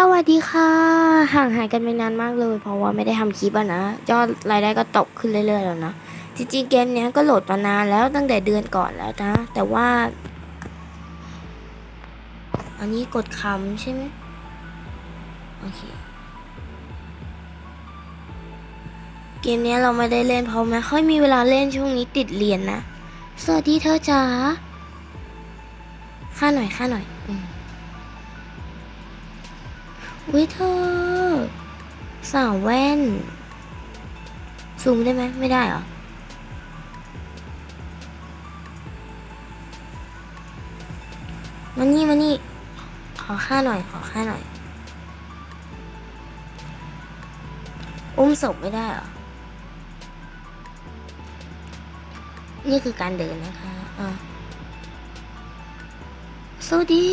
สวัสดีค่ะ ห่างหายกันไปนานมากเลย เพราะว่าไม่ได้ทำคลิปอะนะ ยอดรายได้ก็ตกขึ้นเรื่อยๆแล้วนะ จริงๆเกมเนี้ยก็โหลดมานานแล้วตั้งแต่เดือนก่อนแล้วนะ แต่ว่า อันนี้กดคำใช่ไหมโอเค เกมเนี้ยเราไม่ได้เล่นเพราะไม่ค่อยมีเวลาเล่นช่วงนี้ติดเรียนนะ สวัสดีเธอจ๋าค่าหน่อยค่าหน่อย อืม อุ้ยเธอ สาวแว่น ซูมได้ไหมไม่ได้เหรอ มานี่มานี่ ขอค่าหน่อย ขอค่าหน่อย อุ้มศพไม่ได้เหรอ นี่คือการเดินนะคะอะสวัสดี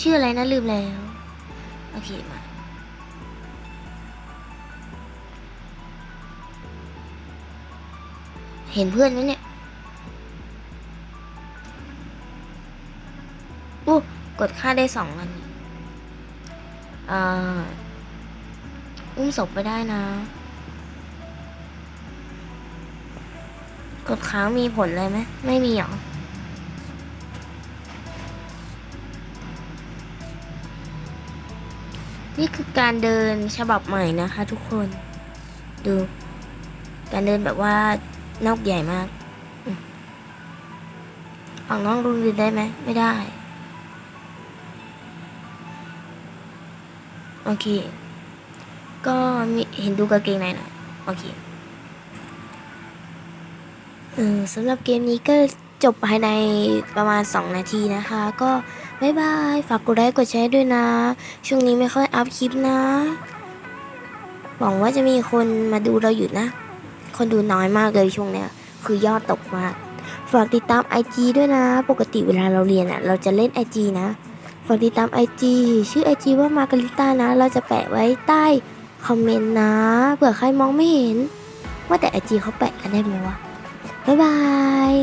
ชื่ออะไรนะลืมแล้ว โอเคมาเห็นเพื่อนไหมเนี่ยอู้กดค่าได้สองอันอ่าอุ้มศพไปได้นะ กดค้างมีผลเลยไหมไม่มีหรอ นี่คือการเดินฉบับใหม่นะคะ ทุกคน ดู การเดินแบบว่านอกใหญ่มากฝั่งน้องรุนเดินได้ไหมไม่ได้ โอเค ก็มีเห็นดูกางเกงในหน่อยโอเคเออสำหรับเกมนี้ก็ จบภายในประมาณ 2 นาทีนะคะ ก็บ๊ายบาย ฝากกดไลค์กดแชร์ด้วยนะ ช่วงนี้ไม่ค่อยอัพคลิปนะ หวังว่าจะมีคนมาดูเราอยู่นะ คนดูน้อยมากเลยช่วงเนี้ย คือยอดตกมาก ฝากติดตาม IG ด้วยนะ ปกติเวลาเราเรียนอะ่ะ เราจะเล่น IG นะ ฝากติดตาม IG ชื่อ IG ว่ามาการิต้านะ เราจะแปะไว้ใต้คอมเมนต์นะ เผื่อใครมองไม่เห็น ว่าแต่ IG เขาแปะกันได้ไหมวะบ๊ายบาย